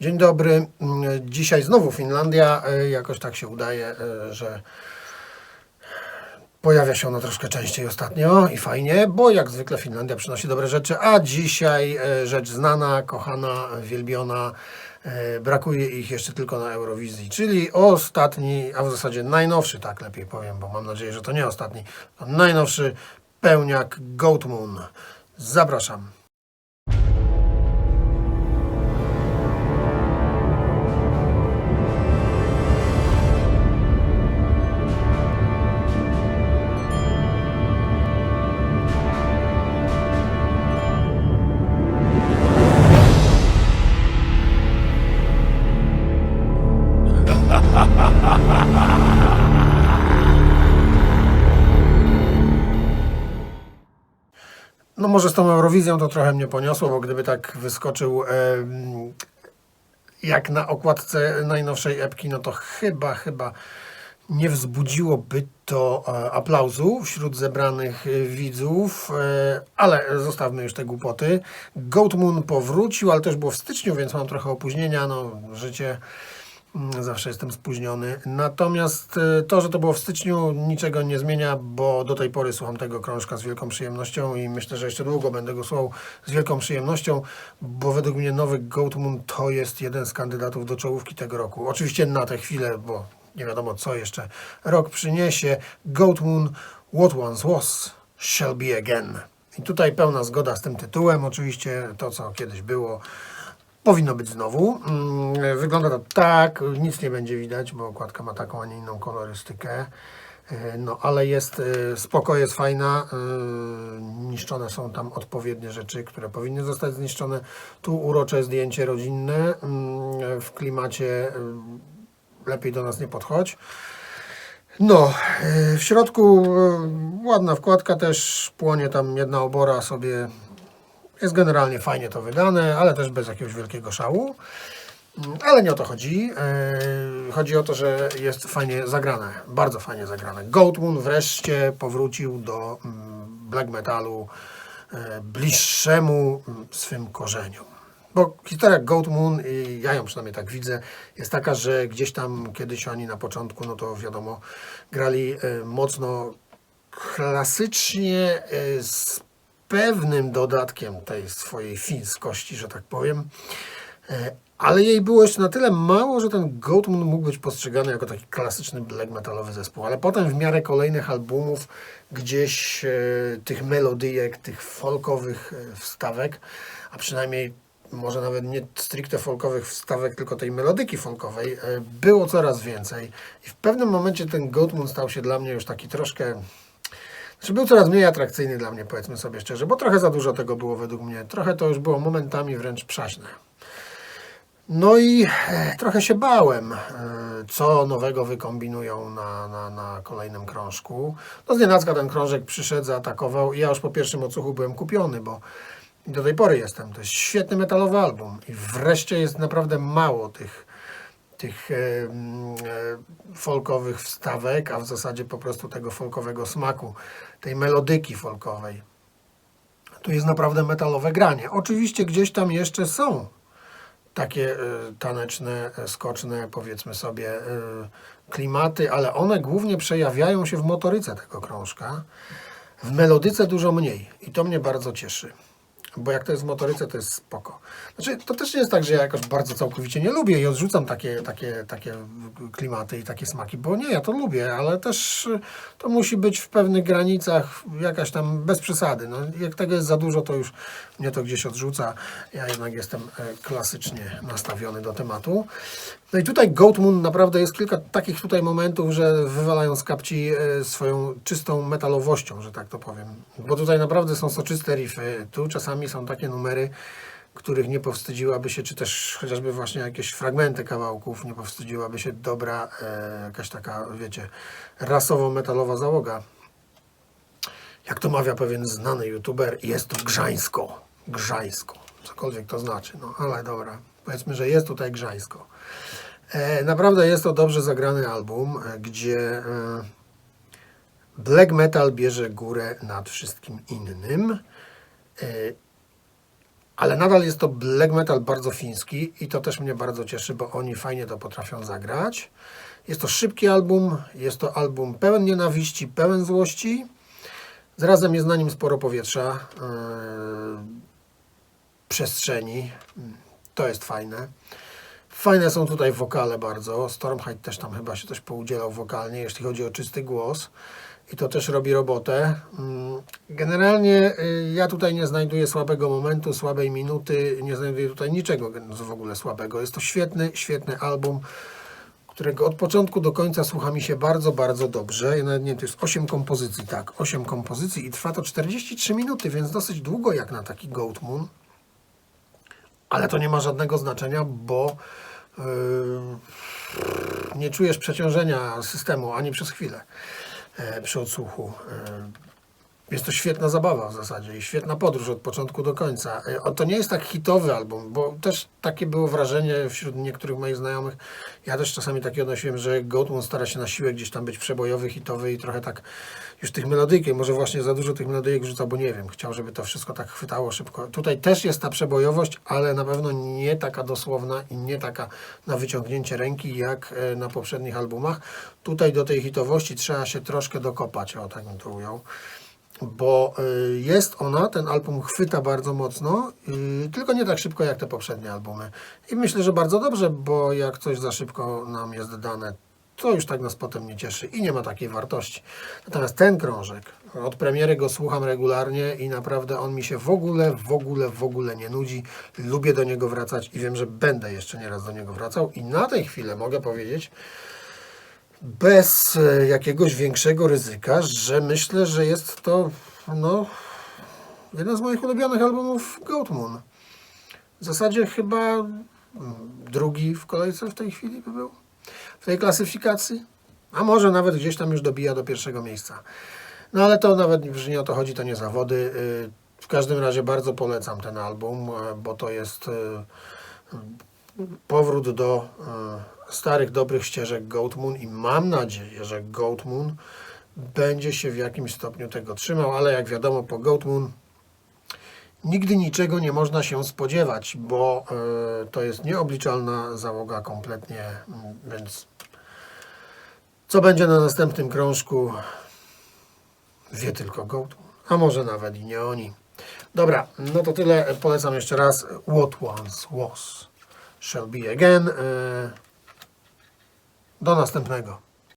Dzień dobry. Mm, Dzisiaj znowu Finlandia. E, Jakoś tak się udaje, e, że pojawia się ona troszkę częściej ostatnio i fajnie, bo jak zwykle Finlandia przynosi dobre rzeczy, a dzisiaj e, rzecz znana, kochana, wielbiona. Brakuje ich jeszcze tylko na Eurowizji, czyli ostatni, a w zasadzie najnowszy, tak lepiej powiem, bo mam nadzieję, że to nie ostatni, najnowszy pełniak Goat Moon. Zapraszam. Może z tą Eurowizją to trochę mnie poniosło, bo gdyby tak wyskoczył jak na okładce najnowszej epki, no to chyba, chyba nie wzbudziłoby to e, aplauzu wśród zebranych e, widzów, e, ale zostawmy już te głupoty. Goat Moon powrócił, ale też było w styczniu, więc mam trochę opóźnienia, no życie Zawsze jestem spóźniony. Natomiast e, to, że to było w styczniu, niczego nie zmienia, bo do tej pory słucham tego krążka z wielką przyjemnością i myślę, że jeszcze długo będę go słuchał z wielką przyjemnością, bo według mnie nowy Goat Moon to jest jeden z kandydatów do czołówki tego roku. Oczywiście na tę chwilę, bo nie wiadomo co jeszcze rok przyniesie. Goat Moon, What Once Was, Shall Be Again. I tutaj pełna zgoda z tym tytułem. Oczywiście to, co kiedyś było, Powinno być znowu. Mm, Wygląda to tak, nic nie będzie widać, bo okładka ma taką, a nie inną kolorystykę. E, No, ale jest e, spoko, jest fajna. e, Niszczone są tam odpowiednie rzeczy, które powinny zostać zniszczone. Tu urocze zdjęcie rodzinne mm, w klimacie lepiej do nas nie podchodź. No, w środku ładna wkładka też, płonie tam jedna obora sobie jest generalnie fajnie to wydane, ale też bez jakiegoś wielkiego szału. Mm, Ale nie o to chodzi. Yy, Chodzi o to, że jest fajnie zagrane, bardzo fajnie zagrane. Goat Moon wreszcie powrócił do mm, black metalu e, bliższemu mm, swym korzeniom. Bo historia Goat Moon, i ja ją przynajmniej tak widzę, jest taka, że gdzieś tam kiedyś oni na początku, no to wiadomo, grali e, mocno klasycznie z pewnym dodatkiem tej swojej fińskości, że tak powiem. E, Ale jej było jeszcze na tyle mało, że ten Goatman mógł być postrzegany jako taki klasyczny black metalowy zespół. Ale potem w miarę kolejnych albumów gdzieś e, tych melodyjek, tych folkowych e, wstawek, a przynajmniej może nawet nie stricte folkowych wstawek, tylko tej melodyki folkowej, e, było coraz więcej. I w pewnym momencie ten Goatman stał się dla mnie już taki troszkę znaczy był coraz mniej atrakcyjny dla mnie, powiedzmy sobie szczerze, bo trochę za dużo tego było według mnie. Trochę to już było momentami wręcz przaśne. No i e, trochę się bałem, e, co nowego wykombinują na, na, na kolejnym krążku. No z nienacka ten krążek przyszedł, zaatakował i ja już po pierwszym odsłuchu byłem kupiony, bo do tej pory jestem. To jest świetny metalowy album i wreszcie jest naprawdę mało tych, tych e, folkowych wstawek, a w zasadzie po prostu tego folkowego smaku, tej melodyki folkowej. Tu jest naprawdę metalowe granie. Oczywiście gdzieś tam jeszcze są takie e, taneczne, e, skoczne, powiedzmy sobie, klimaty, ale one głównie przejawiają się w motoryce tego krążka. W melodyce dużo mniej i to mnie bardzo cieszy. Bo jak to jest w motoryce, to jest spoko. Znaczy, to też nie jest tak, że ja jakoś bardzo całkowicie nie lubię i odrzucam takie, takie, takie klimaty i takie smaki, bo nie, ja to lubię, ale też y, to musi być w pewnych granicach, jakaś tam bez przesady. No, jak tego jest za dużo, to już mnie to gdzieś odrzuca. Ja jednak jestem e, klasycznie nastawiony do tematu. No i tutaj Goat Moon naprawdę jest kilka takich tutaj momentów, że wywalają z kapci e, swoją czystą metalowością, że tak to powiem. Bo tutaj naprawdę są soczyste riffy. Tu czasami są takie numery, których nie powstydziłaby się, czy też chociażby właśnie jakieś fragmenty kawałków, nie powstydziłaby się dobra e, jakaś taka, wiecie, rasowo-metalowa załoga. Jak to mawia pewien znany youtuber, jest tu grzańsko. Grzańsko. Cokolwiek to znaczy, no ale dobra. Powiedzmy, że jest tutaj grzańsko. E, naprawdę jest to dobrze zagrany album, e, gdzie e, black metal bierze górę nad wszystkim innym. E, ale nadal jest to black metal bardzo fiński i to też mnie bardzo cieszy, bo oni fajnie to potrafią zagrać. Jest to szybki album, jest to album pełen nienawiści, pełen złości. Zarazem jest na nim sporo powietrza, yy, przestrzeni. To jest fajne. Fajne są tutaj wokale bardzo. Stormhide też tam chyba się coś poudzielał wokalnie, jeśli chodzi o czysty głos. I to też robi robotę. Mm, Generalnie y, ja tutaj nie znajduję słabego momentu, słabej minuty, nie znajduję tutaj niczego w ogóle słabego. Jest to świetny, świetny album, którego od początku do końca słucha mi się bardzo, bardzo dobrze. Ja nawet nie to jest 8 kompozycji, tak, 8 kompozycji i trwa to 43 minuty, więc dosyć długo jak na taki Goat Moon. Ale to nie ma żadnego znaczenia, bo yy, nie czujesz przeciążenia systemu ani przez chwilę przy odsłuchu. Jest to świetna zabawa w zasadzie i świetna podróż od początku do końca. E, To nie jest tak hitowy album, bo też takie było wrażenie wśród niektórych moich znajomych. Ja też czasami takie odnosiłem, że Goatman stara się na siłę gdzieś tam być przebojowy, hitowy i trochę tak już tych melodyjek, może właśnie za dużo tych melodyjek wrzuca, bo nie wiem, chciał, żeby to wszystko tak chwytało szybko. Tutaj też jest ta przebojowość, ale na pewno nie taka dosłowna i nie taka na wyciągnięcie ręki jak e, na poprzednich albumach. Tutaj do tej hitowości trzeba się troszkę dokopać, o tak bym to ujął bo y, jest ona, ten album chwyta bardzo mocno, tylko nie tak szybko jak te poprzednie albumy. I myślę, że bardzo dobrze, bo jak coś za szybko nam jest dane, to już tak nas potem nie cieszy i nie ma takiej wartości. Natomiast ten krążek, od premiery go słucham regularnie i naprawdę on mi się w ogóle, w ogóle, w ogóle nie nudzi. Lubię do niego wracać i wiem, że będę jeszcze nieraz do niego wracał i na tej chwilę mogę powiedzieć, bez e, jakiegoś większego ryzyka, że myślę, że jest to no, jeden z moich ulubionych albumów Goat Moon. W zasadzie chyba mm, drugi w kolejce w tej chwili by był w tej klasyfikacji, a może nawet gdzieś tam już dobija do pierwszego miejsca. No ale to nawet że nie o to chodzi, to nie zawody. Y, W każdym razie bardzo polecam ten album, e, bo to jest e, powrót do starych, dobrych ścieżek Goat Moon i mam nadzieję, że Goat Moon będzie się w jakimś stopniu tego trzymał, ale jak wiadomo po Goat Moon nigdy niczego nie można się spodziewać, bo e, to jest nieobliczalna załoga kompletnie, mm, więc co będzie na następnym krążku wie tylko Goat Moon, a może nawet i nie oni. Dobra, no to tyle. Polecam jeszcze raz What Once Was Shall Be Again. Do następnego.